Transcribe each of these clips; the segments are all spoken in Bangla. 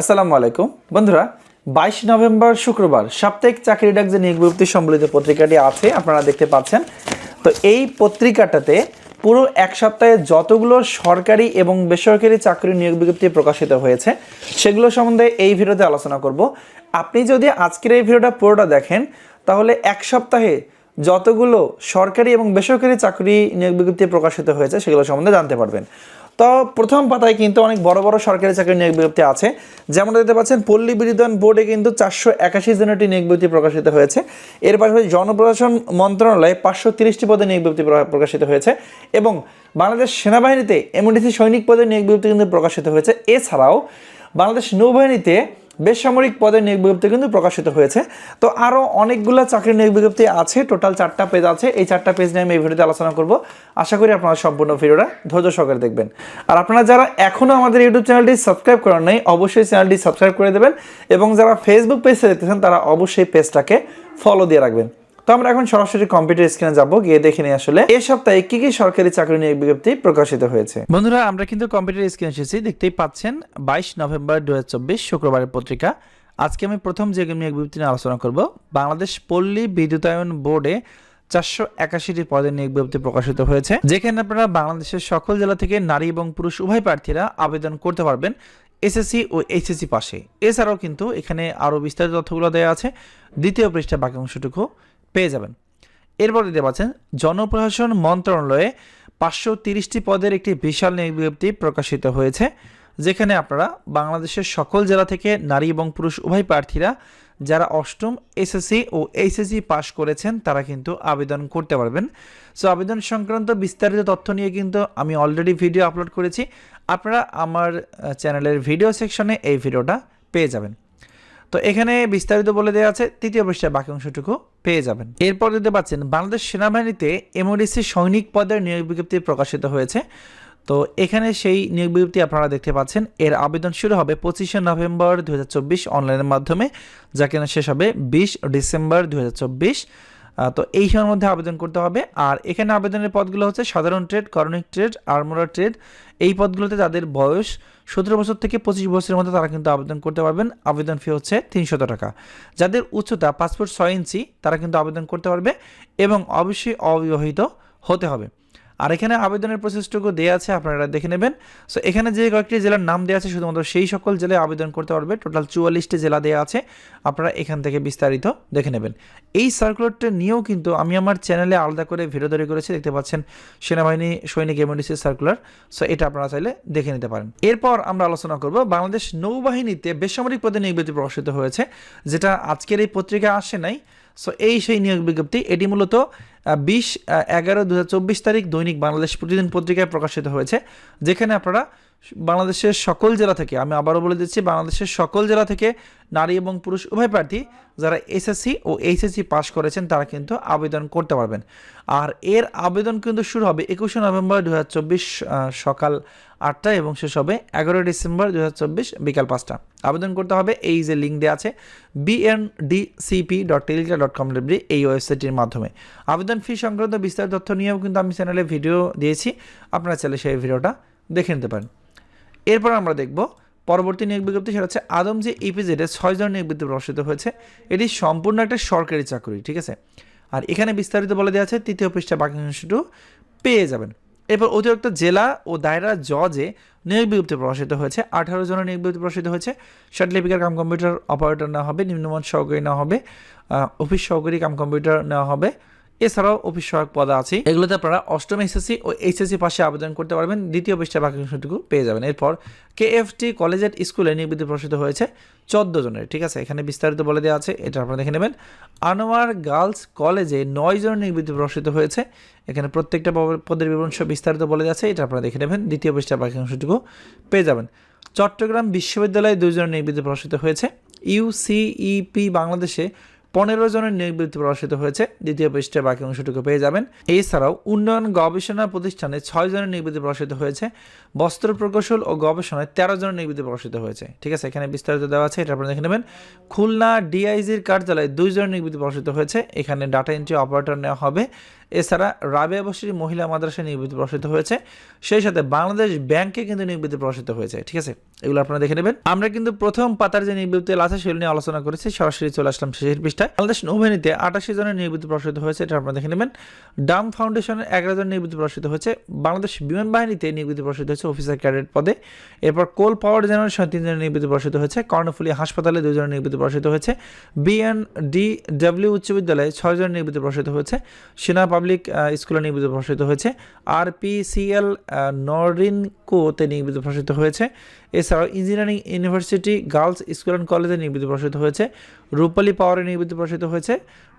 আসসালামু আলাইকুম। বন্ধুরা, বাইশ নভেম্বর শুক্রবার সাপ্তাহিক চাকরি ডাক যে নিয়োগ বিজ্ঞপ্তি সম্বলিত পত্রিকাটি আছে, আপনারা দেখতে পাচ্ছেন। তো এই পত্রিকাটাতে পুরো এক সপ্তাহে যতগুলো সরকারি এবং বেসরকারি চাকরি নিয়োগ বিজ্ঞপ্তি প্রকাশিত হয়েছে, সেগুলো সম্বন্ধে এই ভিডিওতে আলোচনা করব। আপনি যদি আজকের এই ভিডিওটা পুরোটা দেখেন, তাহলে এক সপ্তাহে যতগুলো সরকারি এবং বেসরকারি চাকরি নিয়োগ বিজ্ঞপ্তি প্রকাশিত হয়েছে, সেগুলো সম্বন্ধে জানতে পারবেন। তো প্রথম পাতায় কিন্তু অনেক বড় বড় সরকারি চাকরি নিয়োগ বিজ্ঞপ্তি আছে। যেমন দেখতে পাচ্ছেন, পল্লী বিদ্যুৎ বোর্ডে কিন্তু চারশো একাশি জনেরটি নিয়োগ বিজ্ঞপ্তি প্রকাশিত হয়েছে। এর পাশাপাশি জনপ্রশাসন মন্ত্রণালয়ে পাঁচশো তিরিশটি পদে নিয়োগ বিজ্ঞপ্তি প্রকাশিত হয়েছে এবং বাংলাদেশ সেনাবাহিনীতে এমডিসি সৈনিক পদে নিয়োগ বিজ্ঞপ্তি কিন্তু প্রকাশিত হয়েছে। এছাড়াও বাংলাদেশ নৌবাহিনীতে বেসামরিক পদের নিয়োগ বিজ্ঞপ্তি কিন্তু প্রকাশিত হয়েছে। তো আরও অনেকগুলো চাকরির নিয়োগ বিজ্ঞপ্তি আছে। টোটাল চারটা পেজ আছে। এই চারটা পেজ নিয়ে আমি এই ভিডিওতে আলোচনা করব। আশা করি আপনারা সম্পূর্ণ ভিডিওটা ধৈর্য সহকারে দেখবেন। আর আপনারা যারা এখনও আমাদের ইউটিউব চ্যানেলটি সাবস্ক্রাইব করেন নাই, অবশ্যই চ্যানেলটি সাবস্ক্রাইব করে দেবেন এবং যারা ফেসবুক পেজে দেখতেছেন, তারা অবশ্যই পেজটাকে ফলো দিয়ে রাখবেন। তো আমরা এখন সরাসরি কম্পিউটার স্ক্রিনে যাব, গিয়ে দেখে নিই আসলে এই সপ্তাহে কি কি সরকারি চাকরি নিয়োগ বিজ্ঞপ্তি প্রকাশিত হয়েছে। বন্ধুরা, আমরা কিন্তু কম্পিউটার স্ক্রিনে এসেছি, দেখতেই পাচ্ছেন, বাইশ নভেম্বর দু শুক্রবারের পত্রিকা। আজকে আমি প্রথম যে নিয়োগ বিজ্ঞপ্তি নিয়ে আলোচনা করব, বাংলাদেশ পল্লী বিদ্যুতায়ন বোর্ডে চারশো একাশিটি পদে নিয়োগ বিজ্ঞপ্তি প্রকাশিত হয়েছে, যেখানে আপনারা বাংলাদেশের সকল জেলা থেকে নারী এবং পুরুষ উভয় প্রার্থীরা আবেদন করতে পারবেন এসএসসি ও এইচএসসি পাশে। এছাড়াও কিন্তু এখানে আরও বিস্তারিত তথ্যগুলো দেওয়া আছে। দ্বিতীয় পৃষ্ঠা বাকি অংশটুকু। পেয়ে যাবেন। এরপর দিতে পাচ্ছেন, জনপ্রশাসন মন্ত্রণালয়ে পাঁচশো তিরিশটি পদের একটি বিশাল বিজ্ঞপ্তি প্রকাশিত হয়েছে, যেখানে আপনারা বাংলাদেশের সকল জেলা থেকে নারী এবং পুরুষ উভয় প্রার্থীরা, যারা অষ্টম এসএসসি ও এইচএসসি পাশ করেছেন, তারা কিন্তু আবেদন করতে পারবেন। সো, আবেদন সংক্রান্ত বিস্তারিত তথ্য নিয়ে কিন্তু আমি অলরেডি ভিডিও আপলোড করেছি। আপনারা আমার চ্যানেলের ভিডিও সেকশনে এই ভিডিওটা পেয়ে যাবেন। তো এখানে বিস্তারিত বলে দেওয়া আছে, তৃতীয় পৃষ্ঠায় বাকি অংশটুকু পেয়ে যাবেন। এরপর দিতে পাচ্ছেন, বাংলাদেশ সেনাবাহিনীতে এমওডিসি সৈনিক পদের নিয়োগ বিজ্ঞপ্তি প্রকাশিত হয়েছে। তো এখানে সেই নিয়োগ বিজ্ঞপ্তি আপনারা দেখতে পাচ্ছেন, এর আবেদন শুরু হবে পঁচিশে নভেম্বর দুই হাজার চব্বিশ অনলাইনের মাধ্যমে, যা কিনা শেষ হবে বিশ ডিসেম্বর দুই হাজার চব্বিশ। তো এই সময়ের মধ্যে আবেদন করতে হবে। আর এখানে আবেদনের পদগুলো হচ্ছে সাধারণ ট্রেড করণিক ট্রেড আর্মোরা ট্রেড এই পদগুলোতে যাদের বয়স সতেরো বছর থেকে পঁচিশ বছরের মধ্যে তারা কিন্তু আবেদন করতে পারবেন। আবেদন ফি হচ্ছে তিনশত টাকা। যাদের উচ্চতা পাসপোর্ট ছয় ইঞ্চি তারা কিন্তু আবেদন করতে পারবে এবং অবশ্যই অবিবাহিত হতে হবে। আর এখানে আবেদনের প্রসেসটুকু দেওয়া আছে, আপনারা দেখে নেবেন। সো এখানে যে কয়েকটি জেলার নাম দেওয়া আছে, শুধুমাত্র সেই সকল জেলায় আবেদন করতে পারবে। টোটাল চুয়াল্লিশটি জেলা দেওয়া আছে, আপনারা এখান থেকে বিস্তারিত দেখে নেবেন। এই সার্কুলারটা নিয়েও কিন্তু আমি আমার চ্যানেলে আলাদা করে ভিডিও তৈরি করেছি, দেখতে পাচ্ছেন সেনাবাহিনী সৈনিক এমডিসি সার্কুলার সো এটা আপনারা চাইলে দেখে নিতে পারেন। এরপর আমরা আলোচনা করব বাংলাদেশ নৌবাহিনীতে বেসামরিক পদে নিয়োগ বিজ্ঞপ্তি প্রকাশিত হয়েছে, যেটা আজকের এই পত্রিকায় আসে নাই। সো এই সেই নিয়োগ বিজ্ঞপ্তি, এটি মূলত বিশ এগারো দু তারিখ দৈনিক বাংলাদেশ প্রতিদিন পত্রিকায় প্রকাশিত হয়েছে যেখানে আপনারা বাংলাদেশের সকল জেলা থেকে, আমি আবারও বলে দিচ্ছি, বাংলাদেশের সকল জেলা থেকে নারী এবং পুরুষ উভয় প্রার্থী যারা এসএসসি ও এইচএসসি পাশ করেছেন, তারা কিন্তু আবেদন করতে পারবেন। আর এর আবেদন কিন্তু শুরু হবে একুশে নভেম্বর দু হাজার চব্বিশ সকাল আটটা এবং শেষ হবে এগারোই ডিসেম্বর দু হাজার চব্বিশ বিকাল পাঁচটা। আবেদন করতে হবে, এই যে লিঙ্ক দেওয়া আছে BNDCP dot telegram dot com এই ওয়েবসাইটের মাধ্যমে। আবেদন ফি সংক্রান্ত বিস্তারিত তথ্য নিয়েও কিন্তু আমি চ্যানেলে ভিডিও দিয়েছি, আপনারা চাইলে সেই ভিডিওটা দেখে নিতে পারেন। এরপর আমরা দেখব পরবর্তী নিয়োগ বিজ্ঞপ্তি, সেটা হচ্ছে আদমজি ইপিজেডে ছয় জন নিয়োগ বিজ্ঞপ্তি প্রকাশিত হয়েছে, এটি সম্পূর্ণ একটা সরকারি চাকরি, ঠিক আছে? আর এখানে বিস্তারিত বলে দেওয়া আছে, তৃতীয় পৃষ্ঠা বাকি অংশটু পেয়ে যাবেন। এরপর অতিরিক্ত জেলা ও দায়রা জজে নিয়োগ বিজ্ঞপ্তি প্রকাশিত হয়েছে, আঠারো জনের নিয়োগ বিজ্ঞপ্তি প্রকাশিত হয়েছে। ষাট লিপিকার কাম কম্পিউটার অপারেটর নেওয়া হবে, নিম্নমান সহকারী নেওয়া হবে অফিস সহকারী কাম কম্পিউটার নেওয়া হবে এছাড়াও অফিস সহায়ক পদ আছে। এগুলোতে আপনারা অষ্টম এসএসসি ও এইচএসসি পাশে আবেদন করতে পারবেন। দ্বিতীয় পৃষ্ঠা বাকি অংশটুকু পেয়ে যাবেন। এরপর কেএফটি কলেজের স্কুলে নিয়োগবিধি প্রকাশিত হয়েছে চোদ্দ জনের। ঠিক আছে, এখানে বিস্তারিত বলে দেওয়া আছে, এটা আপনারা দেখে নেবেন। আনোয়ার গার্লস কলেজে নয় জনের নিয়োগবিধি প্রকাশিত হয়েছে। এখানে প্রত্যেকটা পদের বিবরণ সহ বিস্তারিত বলে দেওয়া আছে, এটা আপনারা দেখে নেবেন। দ্বিতীয় পৃষ্ঠা বাকি অংশটুকু পেয়ে যাবেন। চট্টগ্রাম বিশ্ববিদ্যালয়ে দুইজনের নিয়োগবিধি প্রকাশিত হয়েছে। ইউসিইপি বাংলাদেশে পনেরো জনের নিয়োগ বিজ্ঞপ্তি প্রকাশিত হয়েছে। দ্বিতীয় পৃষ্ঠে বাকি অংশটুকু পেয়ে যাবেন। এছাড়াও উন্নয়ন গবেষণা প্রতিষ্ঠানে ছয় জনের নিয়োগ বিজ্ঞপ্তি প্রকাশিত হয়েছে। বস্ত্র প্রকৌশল ও গবেষণায় তেরো জনের নিয়োগ প্রকাশিত হয়েছে। ঠিক আছে, এখানে বিস্তারিত দেওয়া আছে, এটা আপনারা দেখে নেবেন। খুলনা ডিআইজির কার্যালয়ে দুই জনের নিয়োগ বিজ্ঞপ্তি প্রকাশিত হয়েছে। এখানে ডাটা এন্ট্রি অপারেটর নেওয়া হবে। এছাড়া রাবেয়া বসির মহিলা মাদ্রাসা নিয়োগ বিজ্ঞপ্তি প্রকাশিত হয়েছে, সেই সাথে বাংলাদেশ ব্যাংকে কিন্তু নিয়োগ বিজ্ঞপ্তি প্রকাশিত হয়েছে, ঠিক আছে? এগুলো আপনারা দেখে নেবেন। আমরা কিন্তু প্রথম পাতার যে নিয়োগ বিজ্ঞপ্তি আছে, সেগুলো নিয়ে আলোচনা করেছি, সরাসরি চলে আসলাম শেষের পৃষ্ঠায়। বাংলাদেশ নৌবাহিনীতে আটাশি জনের নিয়োগ বিজ্ঞপ্তি প্রকাশিত হয়েছে, এটা আপনারা দেখে নেবেন। ডাম ফাউন্ডেশনের এগারো জন নিয়োগ বিজ্ঞপ্তি প্রকাশিত হয়েছে, বাংলাদেশ বিমান বাহিনীতে নিয়োগ বিজ্ঞপ্তি প্রকাশিত হয়েছে অফিসার ক্যাডেট পদে। এরপর কোল পাওয়ার জেনারেশন তিনজনের নিয়োগ বিজ্ঞপ্তি প্রকাশিত হয়েছে, কর্ণফুলী হাসপাতালে দুজনের নিয়োগ বিজ্ঞপ্তি প্রকাশিত হয়েছে বিএনডি ডাব্লিউ উচ্চ বিদ্যালয়ে ছয়জনের নিয়োগ বিজ্ঞপ্তি প্রকাশিত হয়েছে সেনা পাবলিক স্কুলে বিজ্ঞপ্তি প্রকাশিত হয়েছে। আর পিসিএল নরিনকোতে বিজ্ঞপ্তি প্রকাশিত হয়েছে। এছাড়াও engineering university girls school and কলেজে বিজ্ঞপ্তি প্রকাশিত হয়েছে। রূপালী পাওয়ারে বিজ্ঞপ্তি প্রকাশিত হয়েছে।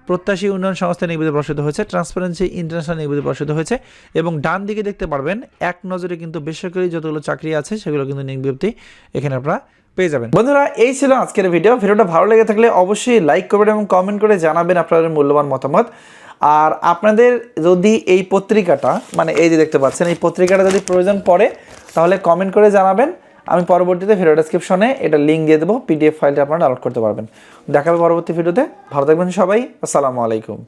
প্রত্যাশী উন্নয়ন সংস্থা বিজ্ঞপ্তি প্রকাশিত হয়েছে। ট্রান্সপারেন্সি ইন্টারন্যাশনাল বিজ্ঞপ্তি প্রকাশিত হয়েছে। এবং ডান দিকে দেখতে পারবেন, এক নজরে কিন্তু বেসরকারি যতগুলো চাকরি আছে, সেগুলো কিন্তু নিয়োগ এখানে আপনারা পেয়ে যাবেন। বন্ধুরা, এই ছিল আজকের ভিডিও ভিডিওটা ভালো লেগে থাকলে অবশ্যই লাইক করবেন এবং কমেন্ট করে জানাবেন আপনাদের মূল্যবান মতামত। আর আপনাদের যদি এই পত্রিকাটা মানে এই যে দেখতে পাচ্ছেন, এই পত্রিকাটা যদি প্রয়োজন পড়ে, তাহলে কমেন্ট করে জানাবেন। আমি পরবর্তীতে ভিডিও ডেসক্রিপশনে এটা লিঙ্ক দিয়ে দেবো পিডিএফ ফাইলটা আপনারা ডাউনলোড করতে পারবেন। দেখাবে পরবর্তী ভিডিওতে ভালো থাকবেন সবাই। আসসালামু আলাইকুম।